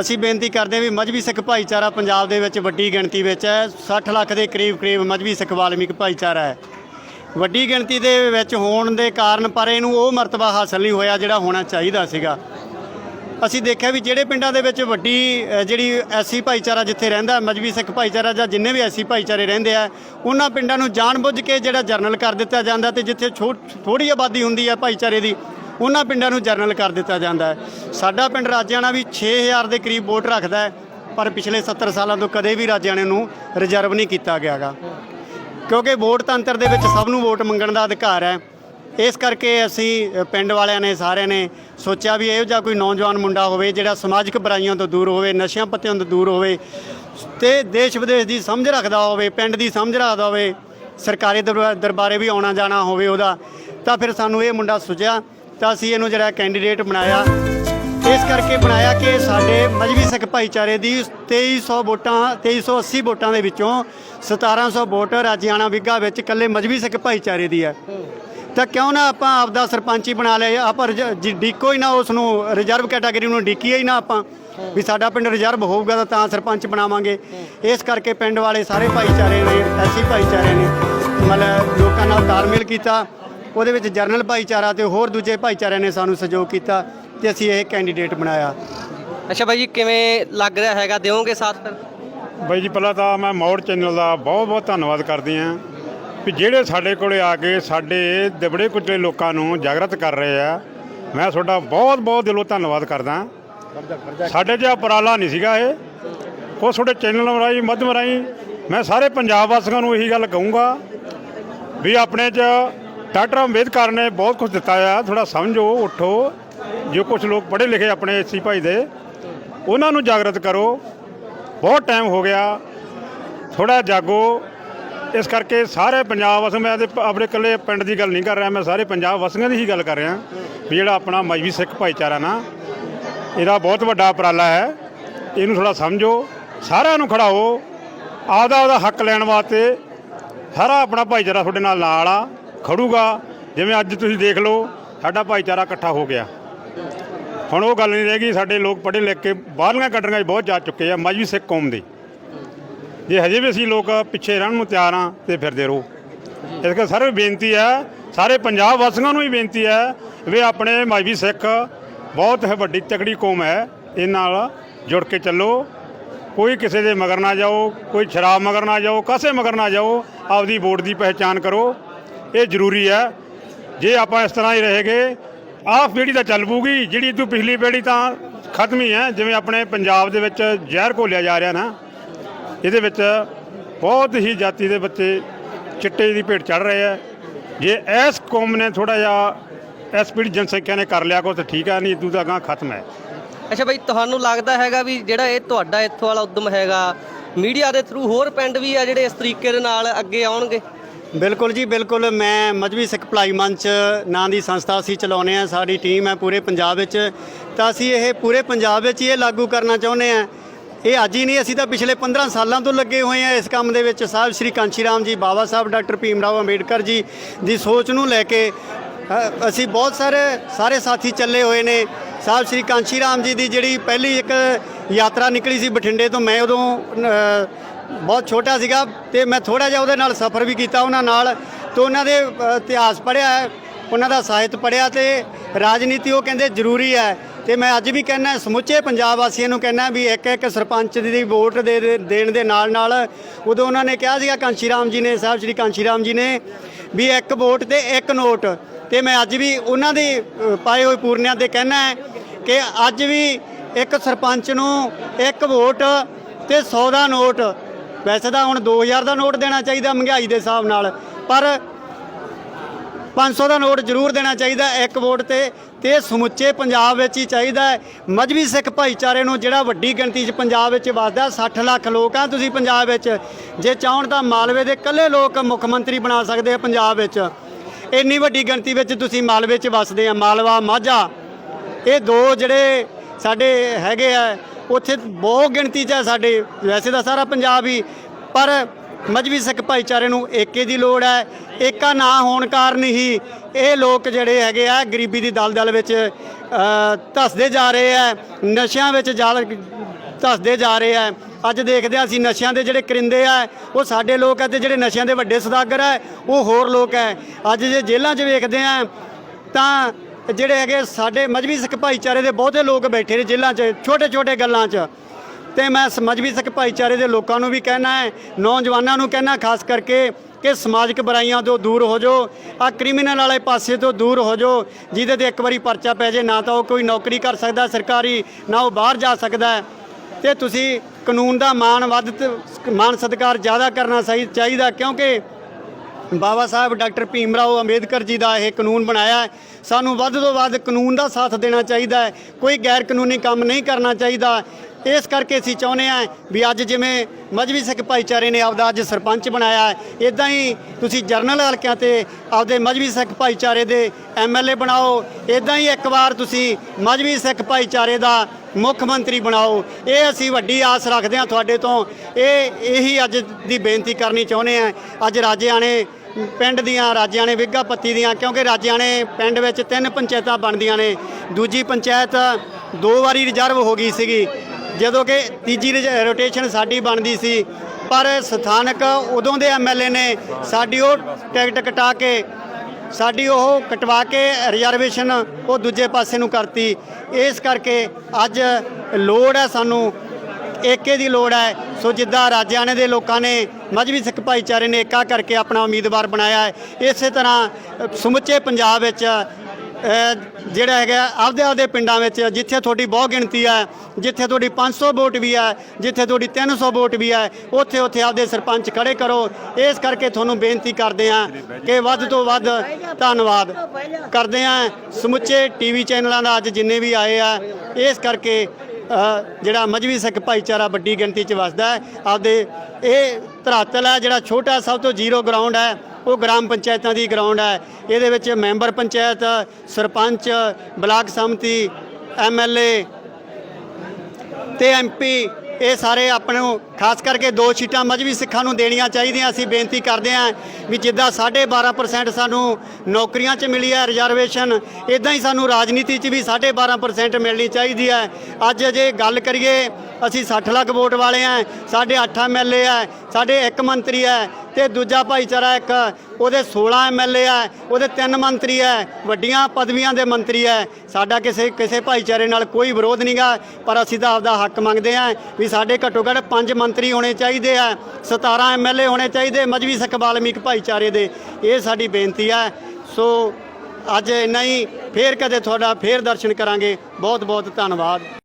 ਅਸੀਂ ਬੇਨਤੀ ਕਰਦੇ ਹਾਂ ਵੀ ਮਜਬੀ ਸਿੱਖ ਭਾਈਚਾਰਾ ਪੰਜਾਬ ਦੇ ਵਿੱਚ ਵੱਡੀ ਗਿਣਤੀ ਵਿੱਚ ਹੈ। 60 ਲੱਖ ਦੇ ਕਰੀਬ ਕਰੀਬ ਮਜਬੀ ਸਿੱਖ ਵਾਲਮੀਕ ਭਾਈਚਾਰਾ ਹੈ। ਵੱਡੀ ਗਿਣਤੀ ਦੇ ਵਿੱਚ ਹੋਣ ਦੇ ਕਾਰਨ ਪਰ ਇਹਨੂੰ ਉਹ ਮਰਤਬਾ ਹਾਸਲ ਨਹੀਂ ਹੋਇਆ ਜਿਹੜਾ ਹੋਣਾ ਚਾਹੀਦਾ ਸੀਗਾ। ਅਸੀਂ ਦੇਖਿਆ ਵੀ ਜਿਹੜੇ ਪਿੰਡਾਂ ਦੇ ਵਿੱਚ ਵੱਡੀ ਜਿਹੜੀ ਐਸੀ ਭਾਈਚਾਰਾ ਜਿੱਥੇ ਰਹਿੰਦਾ, ਮਜਬੀ ਸਿੱਖ ਭਾਈਚਾਰਾ ਜਾਂ ਜਿੰਨੇ ਵੀ ਐਸੀ ਭਾਈਚਾਰੇ ਰਹਿੰਦੇ ਆ, ਉਹਨਾਂ ਪਿੰਡਾਂ ਨੂੰ ਜਾਣਬੁੱਝ ਕੇ ਜਿਹੜਾ ਜਰਨਲ ਕਰ ਦਿੱਤਾ ਜਾਂਦਾ ਤੇ ਜਿੱਥੇ ਥੋੜੀ ਆਬਾਦੀ ਹੁੰਦੀ ਹੈ ਭਾਈਚਾਰੇ ਦੀ ਉਹਨਾਂ ਪਿੰਡਾਂ ਨੂੰ ਜਰਨਲ ਕਰ ਦਿੱਤਾ ਜਾਂਦਾ ਹੈ। ਸਾਡਾ ਪਿੰਡ ਰਾਜਿਆਣਾ ਵੀ 6000 ਦੇ ਕਰੀਬ ਵੋਟ ਰੱਖਦਾ ਹੈ, ਪਰ ਪਿਛਲੇ 70 ਸਾਲਾਂ ਤੋਂ ਕਦੇ ਵੀ ਰਾਜਿਆਣੇ ਨੂੰ ਰਿਜ਼ਰਵ ਨਹੀਂ ਕੀਤਾ ਗਿਆਗਾ। ਕਿਉਂਕਿ ਵੋਟ ਤੰਤਰ ਦੇ ਵਿੱਚ ਸਭ ਨੂੰ ਵੋਟ ਮੰਗਣ ਦਾ ਅਧਿਕਾਰ ਹੈ। ਇਸ ਕਰਕੇ ਅਸੀਂ ਪਿੰਡ ਵਾਲਿਆਂ ਨੇ, ਸਾਰਿਆਂ ਨੇ ਸੋਚਿਆ ਵੀ ਇਹੋ ਜਿਹਾ ਕੋਈ ਨੌਜਵਾਨ ਮੁੰਡਾ ਹੋਵੇ ਜਿਹੜਾ ਸਮਾਜਿਕ ਬੁਰਾਈਆਂ ਤੋਂ ਦੂਰ ਹੋਵੇ, ਨਸ਼ਿਆਂ ਪੱਤਿਆਂ ਤੋਂ ਦੂਰ ਹੋਵੇ ਤੇ ਦੇਸ਼ ਵਿਦੇਸ਼ ਦੀ ਸਮਝ ਰੱਖਦਾ ਹੋਵੇ, ਪਿੰਡ ਦੀ ਸਮਝ ਰੱਖਦਾ ਹੋਵੇ, ਸਰਕਾਰੀ ਦਰਬਾ- ਦਰਬਾਰੇ ਵੀ ਆਉਣਾ ਜਾਣਾ ਹੋਵੇ ਉਹਦਾ, ਤਾਂ ਫਿਰ ਸਾਨੂੰ ਇਹ ਮੁੰਡਾ ਸੁਝਿਆ ਤਾਂ ਅਸੀਂ ਇਹਨੂੰ ਜਿਹੜਾ ਕੈਂਡੀਡੇਟ ਬਣਾਇਆ, ਇਸ ਕਰਕੇ ਬਣਾਇਆ ਕਿ ਸਾਡੇ ਮਜਬੀ ਸਿੱਖ ਭਾਈਚਾਰੇ ਦੀ 2300 ਵੋਟਾਂ 2380 ਵੋਟਾਂ ਦੇ ਵਿੱਚੋਂ 1700 ਵੋਟ ਰਾਜਿਆਣਾ ਵਿਗਾ ਵਿੱਚ ਇਕੱਲੇ ਮਜਬੀ ਸਿੱਖ ਭਾਈਚਾਰੇ ਦੀ ਹੈ। ਤਾਂ ਕਿਉਂ ਨਾ ਆਪਾਂ ਆਪਦਾ ਸਰਪੰਚ ਹੀ ਬਣਾ ਲਏ, ਆਪਾਂ ਰਿਜ- ਜੀ, ਡੀਕੋ ਹੀ ਨਾ ਉਸ ਨੂੰ ਰਿਜ਼ਰਵ ਕੈਟਾਗਰੀ ਨੂੰ ਡੀਕੀਏ ਹੀ ਨਾ ਆਪਾਂ, ਵੀ ਸਾਡਾ ਪਿੰਡ ਰਿਜ਼ਰਵ ਹੋਊਗਾ ਤਾਂ ਤਾਂ ਸਰਪੰਚ ਬਣਾਵਾਂਗੇ। ਇਸ ਕਰਕੇ ਪਿੰਡ ਵਾਲੇ ਸਾਰੇ ਭਾਈਚਾਰੇ ਨੇ, ਐਸੀ ਭਾਈਚਾਰੇ ਨੇ, ਮਤਲਬ ਲੋਕਾਂ ਨਾਲ ਤਾਲਮੇਲ ਕੀਤਾ। ਉਹਦੇ ਵਿੱਚ ਜਰਨਲ ਭਾਈਚਾਰਾ ਤੇ ਹੋਰ ਦੂਜੇ ਭਾਈਚਾਰਿਆਂ ਨੇ ਸਾਨੂੰ ਸਹਿਯੋਗ ਕੀਤਾ ਤੇ ਅਸੀਂ ਇਹ ਕੈਂਡੀਡੇਟ ਬਣਾਇਆ। ਅੱਛਾ ਬਾਈ ਜੀ ਕਿਵੇਂ ਲੱਗ ਰਿਹਾ ਹੈਗਾ? ਦਿਓਗੇ ਸਾਥ ਫਿਰ? ਬਾਈ ਜੀ ਪਹਿਲਾਂ ਤਾਂ ਮੈਂ ਮੌੜ ਚੈਨਲ ਦਾ ਬਹੁਤ ਬਹੁਤ ਧੰਨਵਾਦ ਕਰਦੀ ਹਾਂ ਵੀ ਜਿਹੜੇ ਸਾਡੇ ਕੋਲੇ ਆ ਕੇ ਸਾਡੇ ਦਬੜੇ ਕੁਚਲੇ ਲੋਕਾਂ ਨੂੰ ਜਾਗਰਤ ਕਰ ਰਹੇ ਆ ਮੈਂ ਤੁਹਾਡਾ ਬਹੁਤ ਬਹੁਤ ਦਿਲੋਂ ਧੰਨਵਾਦ ਕਰਦਾ। ਸਾਡੇ ਜਿਹਾ ਉਪਰਾਲਾ ਨਹੀਂ ਸੀਗਾ ਇਹ। ਉਹ ਤੁਹਾਡੇ ਚੈਨਲ ਰਾਹੀਂ ਮਾਧਿਅਮ ਰਾਹੀਂ ਮੈਂ ਸਾਰੇ ਪੰਜਾਬ ਵਾਸੀਆਂ ਨੂੰ ਇਹੀ ਗੱਲ ਕਹੂੰਗਾ ਵੀ ਆਪਣੇ 'ਚ ਡਾਕਟਰ ਅੰਬੇਦਕਰ ਨੇ ਬਹੁਤ ਕੁਝ ਦਿੱਤਾ ਆ। ਥੋੜਾ ਸਮਝੋ, ਉਠੋ। ਜੋ ਕੁਝ ਲੋਕ ਪੜ੍ਹੇ ਲਿਖੇ ਆਪਣੇ ਏਸੀ ਭਾਈ ਦੇ, ਉਹਨਾਂ ਨੂੰ ਜਾਗਰਤ ਕਰੋ। ਬਹੁਤ ਟਾਈਮ ਹੋ ਗਿਆ। ਥੋੜਾ ਜਾਗੋ। ਇਸ ਕਰਕੇ ਸਾਰੇ ਪੰਜਾਬ ਵਾਸੀ, ਮੈਂ ਆਪਣੇ ਇਕੱਲੇ ਪਿੰਡ ਦੀ ਗੱਲ ਨਹੀਂ ਕਰ ਰਿਹਾ, ਮੈਂ ਸਾਰੇ ਪੰਜਾਬ ਵਾਸੀਆਂ ਦੀ ਹੀ ਗੱਲ ਕਰ ਰਿਹਾ। ਵੀ ਜਿਹੜਾ ਆਪਣਾ ਮਜਬੀ ਸਿੱਖ ਭਾਈਚਾਰਾ ਨਾ, ਇਹਦਾ ਬਹੁਤ ਵੱਡਾ ਉਪਰਾਲਾ ਹੈ। ਇਹਨੂੰ ਥੋੜਾ ਸਮਝੋ। ਸਾਰਿਆਂ ਨੂੰ ਖੜਾਓ। ਆਪਦਾ ਉਹਦਾ ਹੱਕ ਲੈਣ ਵਾਸਤੇ ਸਾਰਾ ਆਪਣਾ ਭਾਈਚਾਰਾ ਤੁਹਾਡੇ ਨਾਲ ਨਾਲ ਆ। ਖੜੂਗਾ, ਜਿਵੇਂ ਅੱਜ ਤੁਸੀਂ ਦੇਖ ਲਓ, ਸਾਡਾ ਭਾਈਚਾਰਾ ਇਕੱਠਾ ਹੋ ਗਿਆ। ਹੁਣ ਉਹ ਗੱਲ ਨਹੀਂ ਰਹਿ ਗਈ, ਸਾਡੇ ਲੋਕ ਪੜ੍ਹੇ ਲਿਖ ਕੇ ਬਾਹਰਲੀਆਂ ਕੰਟਰੀਆਂ 'ਚ ਬਹੁਤ ਜਾ ਚੁੱਕੇ ਆ ਮਜਬੀ ਸਿੱਖ ਕੌਮ ਦੇ। ਜੇ ਹਜੇ ਵੀ ਅਸੀਂ ਲੋਕ ਪਿੱਛੇ ਰਹਿਣ ਨੂੰ ਤਿਆਰ ਆ, ਤੇ ਫਿਰਦੇ ਰਹੋ। ਇਸ ਕਰਕੇ ਸਾਰੇ ਬੇਨਤੀ ਹੈ, ਸਾਰੇ ਪੰਜਾਬ ਵਾਸੀਆਂ ਨੂੰ ਹੀ ਬੇਨਤੀ ਹੈ, ਵੀ ਆਪਣੇ ਮਜਬੀ ਸਿੱਖ ਬਹੁਤ ਹੈ ਵੱਡੀ ਤਕੜੀ ਕੌਮ ਹੈ, ਇਹ ਨਾਲ ਜੁੜ ਕੇ ਚੱਲੋ। ਕੋਈ ਕਿਸੇ ਦੇ ਮਗਰ ਨਾ ਜਾਓ, ਕੋਈ ਸ਼ਰਾਬ ਮਗਰ ਨਾ ਜਾਓ, ਕਾਸੇ ਮਗਰ ਨਾ ਜਾਓ, ਆਪਦੀ ਵੋਟ ਦੀ ਪਹਿਚਾਨ ਕਰੋ। ਇਹ ਜ਼ਰੂਰੀ ਹੈ। ਜੇ ਆਪਾਂ ਇਸ ਤਰ੍ਹਾਂ ਹੀ ਰਹੇਗੇ, ਆਹ ਪੀੜ੍ਹੀ ਤਾਂ ਚੱਲ ਪੂਗੀ ਜਿਹੜੀ ਤੂੰ ਪਿਛਲੀ ਪੀੜ੍ਹੀ ਤਾਂ ਖਤਮ ਹੀ ਹੈ। ਜਿਵੇਂ ਆਪਣੇ ਪੰਜਾਬ ਦੇ ਵਿੱਚ ਜ਼ਹਿਰ ਘੋਲਿਆ ਜਾ ਰਿਹਾ ਨਾ, ਇਹਦੇ ਵਿੱਚ ਬਹੁਤ ਹੀ ਜਾਤੀ ਦੇ ਬੱਚੇ ਚਿੱਟੇ ਦੀ ਭੇਟ ਚੜ ਰਹੇ ਆ ਜੇ ਇਸ ਕੌਮ ਨੇ ਥੋੜਾ ਜਿਹਾ ਇਸ ਪੀੜ੍ਹੀ ਜਨਸੰਖਿਆ ਨੇ ਕਰ ਲਿਆ ਕੋ ਤਾਂ ਠੀਕ ਹੈ, ਨਹੀਂ ਤੂੰ ਤਾਂ ਅਗਾਂਹ ਖਤਮ ਹੈ। ਅੱਛਾ ਬਾਈ, ਤੁਹਾਨੂੰ ਲੱਗਦਾ ਹੈਗਾ ਵੀ ਜਿਹੜਾ ਇਹ ਤੁਹਾਡਾ ਇੱਥੋਂ ਵਾਲਾ ਉਦਮ ਹੈਗਾ, ਮੀਡੀਆ ਦੇ ਥਰੂ ਹੋਰ ਪਿੰਡ ਵੀ ਆ ਜਿਹੜੇ ਇਸ ਤਰੀਕੇ ਦੇ ਨਾਲ ਅੱਗੇ ਆਉਣਗੇ? ਬਿਲਕੁਲ ਜੀ, ਬਿਲਕੁਲ। ਮੈਂ ਮਜਬੀ ਸਿੱਖ ਭਲਾਈ ਮੰਚ ਨਾਂ ਦੀ ਸੰਸਥਾ ਅਸੀਂ ਚਲਾਉਂਦੇ ਆ ਸਾਡੀ ਟੀਮ ਹੈ ਪੂਰੇ ਪੰਜਾਬ ਵਿੱਚ। ਤਾਂ ਅਸੀਂ ਇਹ ਪੂਰੇ ਪੰਜਾਬ ਵਿੱਚ ਹੀ ਇਹ ਲਾਗੂ ਕਰਨਾ ਚਾਹੁੰਦੇ ਆ ਇਹ ਅੱਜ ਹੀ ਨਹੀਂ, ਅਸੀਂ ਤਾਂ ਪਿਛਲੇ 15 ਸਾਲਾਂ ਤੋਂ ਲੱਗੇ ਹੋਏ ਆ ਇਸ ਕੰਮ ਦੇ ਵਿੱਚ। ਸਾਹਿਬ ਸ੍ਰੀ ਕਾਂਚੀ ਰਾਮ ਜੀ, ਬਾਬਾ ਸਾਹਿਬ ਡਾਕਟਰ ਭੀਮ ਰਾਓ ਅੰਬੇਡਕਰ ਜੀ ਦੀ ਸੋਚ ਨੂੰ ਲੈ ਕੇ ਅਸੀਂ ਬਹੁਤ ਸਾਰੇ ਸਾਰੇ ਸਾਥੀ ਚੱਲੇ ਹੋਏ ਨੇ। ਸਾਹਿਬ ਸ੍ਰੀ ਕਾਂਚੀ ਰਾਮ ਜੀ ਦੀ ਜਿਹੜੀ ਪਹਿਲੀ ਇੱਕ ਯਾਤਰਾ ਨਿਕਲੀ ਸੀ ਬਠਿੰਡੇ ਤੋਂ, ਮੈਂ ਉਦੋਂ ਬਹੁਤ ਛੋਟਾ ਸੀਗਾ ਤੇ ਮੈਂ ਥੋੜਾ ਜਿਹਾ ਉਹਦੇ ਨਾਲ ਸਫ਼ਰ ਵੀ ਕੀਤਾ ਉਹਨਾਂ ਨਾਲ ਤੇ ਉਹਨਾਂ ਦੇ ਇਤਿਹਾਸ ਪੜ੍ਹਿਆ ਹੈ, ਉਹਨਾਂ ਦਾ ਸਾਹਿਤ ਪੜ੍ਹਿਆ ਤੇ ਰਾਜਨੀਤੀ ਉਹ ਕਹਿੰਦੇ ਜ਼ਰੂਰੀ ਹੈ ਤੇ ਮੈਂ ਅੱਜ ਵੀ ਕਹਿੰਦਾ ਸਮੁੱਚੇ ਪੰਜਾਬ ਵਾਸੀਆਂ ਨੂੰ ਕਹਿੰਦਾ ਵੀ ਇੱਕ ਇੱਕ ਸਰਪੰਚ ਦੀ ਵੋਟ ਦੇ ਦੇ- ਦੇਣ ਦੇ ਨਾਲ ਨਾਲ ਉਦੋਂ ਉਹਨਾਂ ਨੇ ਕਿਹਾ ਸੀਗਾ ਕਾਂਸ਼ੀ ਰਾਮ ਜੀ ਨੇ ਸਾਹਿਬ ਸ਼੍ਰੀ ਕਾਂਸ਼ੀ ਰਾਮ ਜੀ ਨੇ ਵੀ ਇੱਕ ਵੋਟ ਤੇ ਇੱਕ ਨੋਟ ਤੇ ਮੈਂ ਅੱਜ ਵੀ ਉਹਨਾਂ ਦੇ ਪਾਏ ਹੋਏ ਪੂਰਨਿਆਂ ਤੇ ਕਹਿਣਾ ਹੈ ਕਿ ਅੱਜ ਵੀ ਇੱਕ ਸਰਪੰਚ ਨੂੰ ਇੱਕ ਵੋਟ ਤੇ 100 ਦਾ ਨੋਟ ਵੈਸੇ ਤਾਂ ਹੁਣ 2000 ਦਾ ਨੋਟ ਦੇਣਾ ਚਾਹੀਦਾ ਮਹਿੰਗਾਈ ਦੇ ਹਿਸਾਬ ਨਾਲ, ਪਰ 500 ਦਾ ਨੋਟ ਜ਼ਰੂਰ ਦੇਣਾ ਚਾਹੀਦਾ ਇੱਕ ਵੋਟ ਤੇ ਤੇ ਸਮੁੱਚੇ ਪੰਜਾਬ ਵਿੱਚ ਹੀ ਚਾਹੀਦਾ ਹੈ। ਮਜਬੀ ਸਿੱਖ ਭਾਈਚਾਰੇ ਨੂੰ ਜਿਹੜਾ ਵੱਡੀ ਗਿਣਤੀ 'ਚ ਪੰਜਾਬ ਵਿੱਚ ਵਸਦਾ 60 ਲੱਖ ਲੋਕ ਆ ਤੁਸੀਂ ਪੰਜਾਬ ਵਿੱਚ, ਜੇ ਚਾਹਣ ਤਾਂ ਮਾਲਵੇ ਦੇ ਇਕੱਲੇ ਲੋਕ ਮੁੱਖ ਮੰਤਰੀ ਬਣਾ ਸਕਦੇ ਆ ਪੰਜਾਬ ਵਿੱਚ। ਇੰਨੀ ਵੱਡੀ ਗਿਣਤੀ ਵਿੱਚ ਤੁਸੀਂ ਮਾਲਵੇ 'ਚ ਵਸਦੇ ਆ, ਮਾਲਵਾ, ਮਾਝਾ, ਇਹ ਦੋ ਜਿਹੜੇ ਸਾਡੇ ਹੈਗੇ ਆ ਉੱਥੇ ਬਹੁਤ ਗਿਣਤੀ 'ਚ ਹੈ ਸਾਡੇ ਵੈਸੇ ਤਾਂ ਸਾਰਾ ਪੰਜਾਬ ਹੀ ਪਰ ਮਜਬੀ ਸਿੱਖ ਭਾਈਚਾਰੇ ਨੂੰ ਏਕੇ ਦੀ ਲੋੜ ਹੈ ਏਕਾ ਨਾ ਹੋਣ ਕਾਰਨ ਹੀ ਇਹ ਲੋਕ ਜਿਹੜੇ ਹੈਗੇ ਆ ਗਰੀਬੀ ਦੀ ਦਲਦਲ ਵਿੱਚ ਅ, ਧੱਸਦੇ ਜਾ ਰਹੇ ਆ ਨਸ਼ਿਆਂ ਵਿੱਚ ਜਾਲ ਧੱਸਦੇ ਜਾ ਰਹੇ ਆ। ਅੱਜ ਦੇਖਦੇ ਆ ਅਸੀਂ ਨਸ਼ਿਆਂ ਦੇ ਜਿਹੜੇ ਕਰਿੰਦੇ ਆ ਉਹ ਸਾਡੇ ਲੋਕ ਆ ਤੇ ਜਿਹੜੇ ਨਸ਼ਿਆਂ ਦੇ ਵੱਡੇ ਸੌਦਾਗਰ ਆ ਉਹ ਹੋਰ ਲੋਕ ਆ। ਅੱਜ ਜੇ ਜੇਲ੍ਹਾਂ 'ਚ ਵੇਖਦੇ ਆ ਤਾਂ ਜਿਹੜੇ ਹੈਗੇ ਸਾਡੇ ਮਜਬੀ ਸਿੱਖ ਭਾਈਚਾਰੇ ਦੇ ਬਹੁਤੇ ਲੋਕ ਬੈਠੇ ਨੇ ਜੇਲ੍ਹਾਂ 'ਚ ਛੋਟੇ ਛੋਟੇ ਗੱਲਾਂ 'ਚ ਤੇ ਮੈਂ ਸ- ਮਜਬੀ ਸਿੱਖ ਭਾਈਚਾਰੇ ਦੇ ਲੋਕਾਂ ਨੂੰ ਵੀ ਕਹਿਣਾ ਹੈ, ਨੌਜਵਾਨਾਂ ਨੂੰ ਕਹਿਣਾ, ਖਾਸ ਕਰਕੇ ਕਿ ਸਮਾਜਿਕ ਬੁਰਾਈਆਂ ਤੋਂ ਦੂਰ ਹੋ ਜਾਓ ਆ ਕ੍ਰਿਮੀਨਲ ਵਾਲੇ ਪਾਸੇ ਤੋਂ ਦੂਰ ਹੋ ਜਾਓ, ਜਿਹਦੇ ਤੇ ਇੱਕ ਵਾਰੀ ਪਰਚਾ ਪੈ ਜੇ, ਨਾ ਤਾਂ ਉਹ ਕੋਈ ਨੌਕਰੀ ਕਰ ਸਕਦਾ ਸਰਕਾਰੀ, ਨਾ ਉਹ ਬਾਹਰ ਜਾ ਸਕਦਾ ਹੈ। ਤੇ ਤੁਸੀਂ ਕਾਨੂੰਨ ਦਾ ਮਾਣ ਵੱਧ ਮਾਣ ਸਤਿਕਾਰ ਜ਼ਿਆਦਾ ਕਰਨਾ ਸਹੀ ਚਾਹੀਦਾ, ਕਿਉਂਕਿ ਬਾਬਾ ਸਾਹਿਬ ਡਾਕਟਰ ਭੀਮ ਰਾਓ ਅੰਬੇਦਕਰ ਜੀ ਦਾ ਇਹ ਕਾਨੂੰਨ ਬਣਾਇਆ ਹੈ। ਸਾਨੂੰ ਵੱਧ ਤੋਂ ਵੱਧ ਕਾਨੂੰਨ ਦਾ ਸਾਥ ਦੇਣਾ ਚਾਹੀਦਾ ਹੈ। ਕੋਈ ਗੈਰ ਕਾਨੂੰਨੀ ਕੰਮ ਨਹੀਂ ਕਰਨਾ ਚਾਹੀਦਾ। ਇਸ ਕਰਕੇ ਅਸੀਂ ਚਾਹੁੰਦੇ ਹਾਂ ਵੀ ਅੱਜ ਜਿਵੇਂ ਮਜਬੀ ਸਿੱਖ ਭਾਈਚਾਰੇ ਨੇ ਆਪਦਾ ਅੱਜ ਸਰਪੰਚ ਬਣਾਇਆ ਹੈ ਇਦਾਂ ਹੀ ਤੁਸੀਂ ਜਰਨਲ ਹਲਕਿਆਂ ਤੇ ਆਪਦੇ ਮਜਬੀ ਸਿੱਖ ਭਾਈਚਾਰੇ ਦੇ ਐਮਐਲਏ ਬਣਾਓ। ਇਦਾਂ ਹੀ ਇੱਕ ਵਾਰ ਤੁਸੀਂ ਮਜਬੀ ਸਿੱਖ ਭਾਈਚਾਰੇ ਦਾ ਮੁੱਖ ਮੰਤਰੀ ਬਣਾਓ। ਇਹ ਅਸੀਂ ਵੱਡੀ ਆਸ ਰੱਖਦੇ ਹਾਂ ਤੁਹਾਡੇ ਤੋਂ। ਇਹ ਇਹੀ ਅੱਜ ਦੀ ਬੇਨਤੀ ਕਰਨੀ ਚਾਹੁੰਦੇ ਹਾਂ। ਅੱਜ ਰਾਜੇ ਆਣੇ ਪਿੰਡ ਦੀਆਂ ਰਾਜਿਆਣੇ ਵਿੱਗਾ ਪੱਤੀ ਦੀਆਂ, ਕਿਉਂਕਿ ਰਾਜਿਆਣੇ ਪਿੰਡ ਵਿੱਚ ਤਿੰਨ ਪੰਚਾਇਤਾਂ ਬਣਦੀਆਂ ਨੇ। ਦੂਜੀ ਪੰਚਾਇਤ ਦੋ ਵਾਰੀ ਰਿਜ਼ਰਵ ਹੋ ਗਈ ਸੀਗੀ, ਜਦੋਂ ਕਿ ਤੀਜੀ ਰੋਟੇਸ਼ਨ ਸਾਡੀ ਬਣਦੀ ਸੀ। ਪਰ ਸਥਾਨਕ ਉਦੋਂ ਦੇ ਐਮਐਲਏ ਨੇ ਸਾਡੀ ਉਹ ਟਿਕਟ ਕਟਾ ਕੇ, ਸਾਡੀ ਉਹ ਕਟਵਾ ਕੇ ਰਿਜ਼ਰਵੇਸ਼ਨ ਉਹ ਦੂਜੇ ਪਾਸੇ ਨੂੰ ਕਰਤੀ। ਇਸ ਕਰਕੇ ਅੱਜ ਲੋੜ ਹੈ ਸਾਨੂੰ, ਏਕੇ ਦੀ ਲੋੜ ਹੈ ਸੋ ਜਿੱਦਾਂ ਰਾਜਿਆਣੇ ਦੇ ਲੋਕਾਂ ਨੇ ਮਜਬੀ ਸਿੱਖ ਭਾਈਚਾਰੇ ਨੇ ਏਕਾ ਕਰਕੇ ਆਪਣਾ ਉਮੀਦਵਾਰ ਬਣਾਇਆ ਹੈ, ਇਸੇ ਤਰ੍ਹਾਂ ਸਮੁੱਚੇ ਪੰਜਾਬ ਵਿੱਚ ਜਿਹੜਾ ਹੈਗਾ ਆਪਦੇ ਆਪਦੇ ਪਿੰਡਾਂ ਵਿੱਚ, ਜਿੱਥੇ ਤੁਹਾਡੀ ਬਹੁ ਗਿਣਤੀ ਹੈ, ਜਿੱਥੇ ਤੁਹਾਡੀ 500 ਵੋਟ ਵੀ ਹੈ, ਜਿੱਥੇ ਤੁਹਾਡੀ 300 ਵੋਟ ਵੀ ਹੈ, ਉੱਥੇ ਉੱਥੇ ਆਪਦੇ ਸਰਪੰਚ ਖੜੇ ਕਰੋ। ਇਸ ਕਰਕੇ ਤੁਹਾਨੂੰ ਬੇਨਤੀ ਕਰਦੇ ਹਾਂ ਕਿ ਵੱਧ ਤੋਂ ਵੱਧ ਧੰਨਵਾਦ ਕਰਦੇ ਹਾਂ ਸਮੁੱਚੇ ਟੀਵੀ ਚੈਨਲਾਂ ਦਾ ਅੱਜ ਜਿੰਨੇ ਵੀ ਆਏ ਆ, ਇਸ ਕਰਕੇ ਜਿਹੜਾ ਮਜਬੀ ਸਿੱਖ ਭਾਈਚਾਰਾ ਵੱਡੀ ਗਿਣਤੀ 'ਚ ਵਸਦਾ ਹੈ, ਆਪਦੇ ਇਹ ਧਰਾਤਲ ਹੈ, ਜਿਹੜਾ ਛੋਟਾ ਸਭ ਤੋਂ ਜ਼ੀਰੋ ਗਰਾਊਂਡ ਹੈ, ਉਹ ਗ੍ਰਾਮ ਪੰਚਾਇਤਾਂ ਦੀ ਗਰਾਊਂਡ ਹੈ। ਇਹਦੇ ਵਿੱਚ member panchayat, sarpanch, block samiti MLA ਤੇ ਐਮਪੀ ਇਹ ਸਾਰੇ ਆਪਣੇ ਨੂੰ, ਖਾਸ ਕਰਕੇ ਦੋ ਸੀਟਾਂ ਮਜਬੀ ਸਿੱਖਾਂ ਨੂੰ ਦੇਣੀਆਂ ਚਾਹੀਦੀਆਂ, ਅਸੀਂ ਬੇਨਤੀ ਕਰਦੇ ਹਾਂ ਵੀ ਜਿੱਦਾਂ 12.5% ਸਾਨੂੰ ਨੌਕਰੀਆਂ 'ਚ ਮਿਲੀ ਹੈ ਰਿਜ਼ਰਵੇਸ਼ਨ ਇਦਾਂ ਹੀ ਸਾਨੂੰ ਰਾਜਨੀਤੀ 'ਚ ਵੀ 12.5% ਮਿਲਣੀ ਚਾਹੀਦੀ ਹੈ। ਅੱਜ ਜੇ ਗੱਲ ਕਰੀਏ, ਅਸੀਂ 60 ਲੱਖ ਵੋਟ ਵਾਲੇ ਆ ਸਾਡੇ 8 ਐਮਐਲਏ ਆ ਸਾਡੇ ਇੱਕ ਮੰਤਰੀ ਹੈ ਤੇ ਦੂਜਾ ਭਾਈਚਾਰਾ ਇੱਕ, ਉਹਦੇ 16 ਐਮਐਲਏ ਆ, ਉਹਦੇ ਤਿੰਨ ਮੰਤਰੀ ਹੈ ਵੱਡੀਆਂ ਪਦਵੀਆਂ ਦੇ ਮੰਤਰੀ ਹੈ ਸਾਡਾ ਕਿਸੇ ਕਿਸੇ ਭਾਈਚਾਰੇ ਨਾਲ ਕੋਈ ਵਿਰੋਧ ਨਹੀਂਗਾ ਪਰ ਅਸੀਂ ਤਾਂ ਆਪਦਾ ਹੱਕ ਮੰਗਦੇ ਆ ਵੀ ਸਾਡੇ ਘੱਟੋ ਘੱਟ ਪੰਜ ਮੰਤਰੀ ਹੋਣੇ ਚਾਹੀਦੇ ਆ 17 ਐਮਐਲਏ ਹੋਣੇ ਚਾਹੀਦੇ, ਮਜਬੀ ਸਿੱਖ ਬਾਲਮੀਕ ਭਾਈਚਾਰੇ ਦੇ। ਇਹ ਸਾਡੀ ਬੇਨਤੀ ਹੈ ਸੋ ਅੱਜ ਇੰਨਾ ਹੀ, ਫੇਰ ਕਦੇ ਤੁਹਾਡਾ ਫੇਰ ਦਰਸ਼ਨ ਕਰਾਂਗੇ। ਬਹੁਤ ਬਹੁਤ ਧੰਨਵਾਦ।